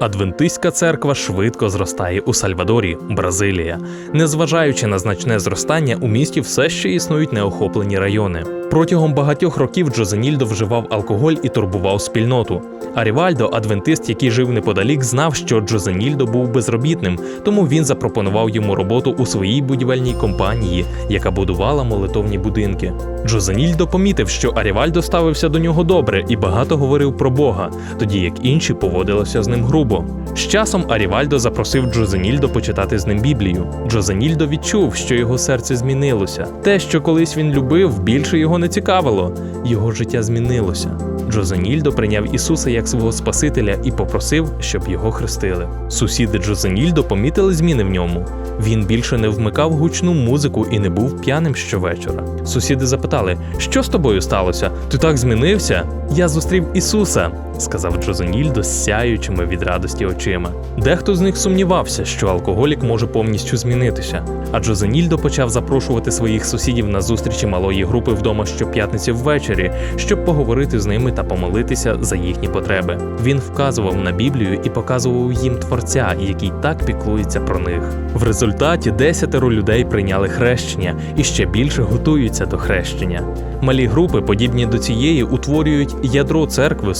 Адвентистська церква швидко зростає у Сальвадорі, Бразилія. Незважаючи на значне зростання, у місті все ще існують неохоплені райони. Протягом багатьох років Джозенільдо вживав алкоголь і турбував спільноту. А Рівальдо, адвентист, який жив неподалік, знав, що Джозенільдо був безробітним, тому він запропонував йому роботу у своїй будівельній компанії, яка будувала молитовні будинки. Джозенільдо помітив, що Арівальдо ставився до нього добре і багато говорив про Бога, тоді як інші поводилися з ним грубо. З часом Арівальдо запросив Джозенільдо почитати з ним Біблію. Джозенільдо відчув, що його серце змінилося. Те, що колись він любив, більше його не цікавило. Його життя змінилося. Джозенільдо прийняв Ісуса як свого Спасителя і попросив, щоб його хрестили. Сусіди Джозенільдо помітили зміни в ньому. Він більше не вмикав гучну музику і не був п'яним щовечора. Сусіди запитали, що з тобою сталося? Ти так змінився? Я зустрів Ісуса, сказав Джозенільдо з сяючими від радості очима. Дехто з них сумнівався, що алкоголік може повністю змінитися. А Джозенільдо почав запрошувати своїх сусідів на зустрічі малої групи вдома щоп'ятниці ввечері, щоб поговорити з ними та помолитися за їхні потреби. Він вказував на Біблію і показував їм творця, який так піклується про них. В результаті десятеро людей прийняли хрещення і ще більше готуються до хрещення. Малі групи, подібні до цієї, утворюють ядро церкви в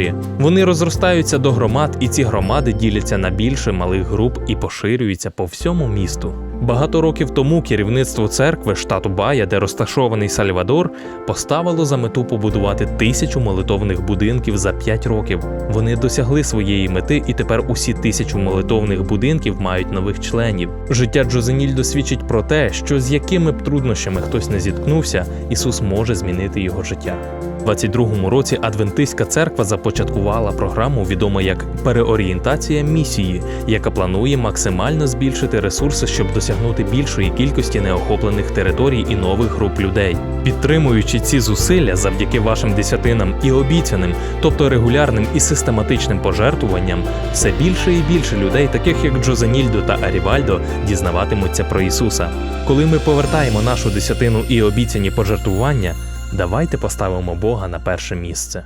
Сальвадорі. Вони розростаються до громад, і ці громади діляться на більше малих груп і поширюються по всьому місту. Багато років тому керівництво церкви штату Бая, де розташований Сальвадор, поставило за мету побудувати тисячу молитовних будинків за 5 років. Вони досягли своєї мети, і тепер усі тисячу молитовних будинків мають нових членів. Життя Джозенільдо свідчить про те, що з якими б труднощами хтось не зіткнувся, Ісус може змінити його життя. У 22-му році Адвентистська церква започаткувала програму, відому як переорієнтація місії, яка планує максимально збільшити ресурси, щоб досягнути більшої кількості неохоплених територій і нових груп людей. Підтримуючи ці зусилля завдяки вашим десятинам і обіцяним, тобто регулярним і систематичним пожертвуванням, все більше і більше людей, таких як Джозенільдо та Арівальдо, дізнаватимуться про Ісуса. Коли ми повертаємо нашу десятину і обіцяні пожертвування, давайте поставимо Бога на перше місце.